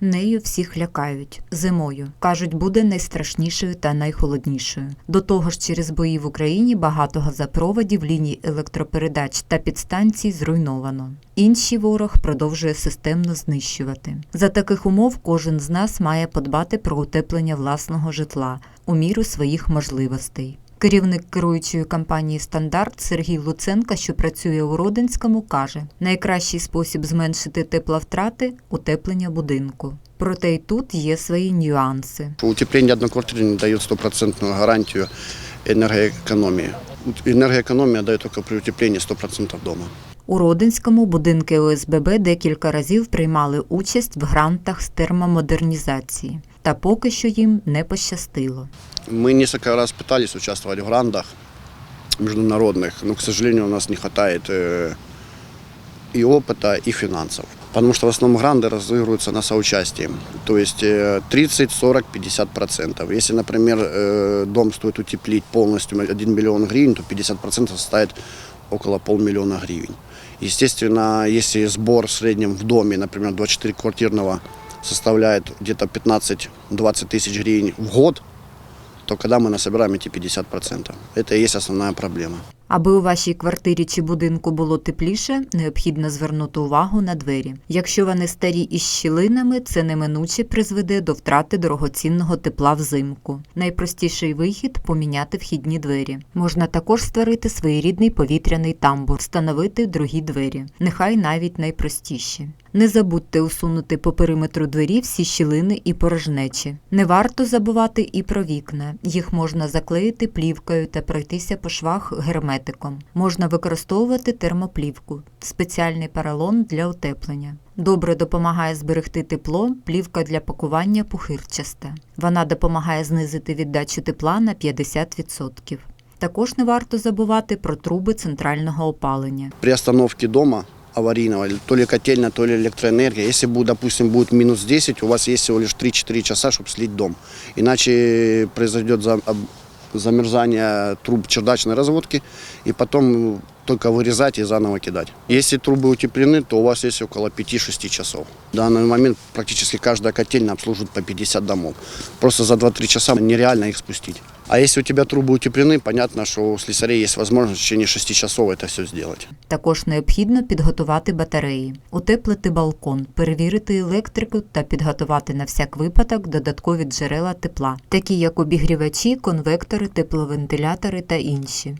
Нею всіх лякають зимою. кажуть, буде найстрашнішою та найхолоднішою. До того ж, через бої в Україні багато газопроводів, ліній електропередач та підстанцій зруйновано. Інші ворог продовжує системно знищувати. За таких умов кожен з нас має подбати про утеплення власного житла у міру своїх можливостей. Керівник керуючої компанії Стандарт Сергій Луценка, що працює у Родинському, каже: найкращий спосіб зменшити тепловтрати утеплення будинку. Проте й тут є свої нюанси. Утепление одной квартиры не дает стопроцентную гарантию энергоэкономии. Энергоэкономия дает только при утеплении 100% дома. У Родинському будинки ОСББ декілька разів приймали участь в грантах з термомодернізації, та поки що їм не пощастило. Мы несколько раз пытались участвовать в грандах международных, но, к сожалению, у нас не хватает э, и опыта, и финансов. Потому что в основном гранды разыгрываются на соучастии. То есть э, 30, 40, 50 процентов. Если, например, э, дом стоит утеплить полностью 1 миллион гривен, то 50 процентов составит около полмиллиона гривен. Естественно, если сбор в среднем в доме, например, 24 квартирного составляет где-то 15-20 тысяч гривен в год, то когда мы насобираем эти 50%, это и есть основная проблема. Аби у вашій квартирі чи будинку було тепліше, необхідно звернути увагу на двері. Якщо вони старі із щілинами, це неминуче призведе до втрати дорогоцінного тепла взимку. Найпростіший вихід поміняти вхідні двері. Можна також створити своєрідний повітряний тамбур, встановити другі двері, нехай навіть найпростіші. Не забудьте усунути по периметру двері всі щілини і порожнечі. Не варто забувати і про вікна. Їх можна заклеїти плівкою та пройтися по швах герметиком. Можна використовувати термоплівку, спеціальний поролон для утеплення. Добре допомагає зберегти тепло, плівка для пакування пухирчаста. Вона допомагає знизити віддачу тепла на 50%. Також не варто забувати про труби центрального опалення. При остановке дома аварийного, или то ли котельная, то ли электроэнергия, если, будет, допустим, будет минус 10, у вас есть всего лишь 3-4 часа, чтобы слить дом. Иначе произойдет за- об- замерзание труб чердачной разводки, и потом только вырезать и заново кидать. Если трубы утеплены, то у вас есть около 5-6 часов. В данный момент практически каждая котельная обслуживает по 50 домов. Просто за 2-3 часа нереально их спустить. А если у тебя трубы утеплены, понятно, что у слесарей есть возможность в течение 6 часов это все сделать. Також необхідно підготувати батареї, утеплити балкон, перевірити електрику та підготувати на всяк випадок додаткові джерела тепла, такі як обігрівачі, конвектори, тепловентилятори та інші.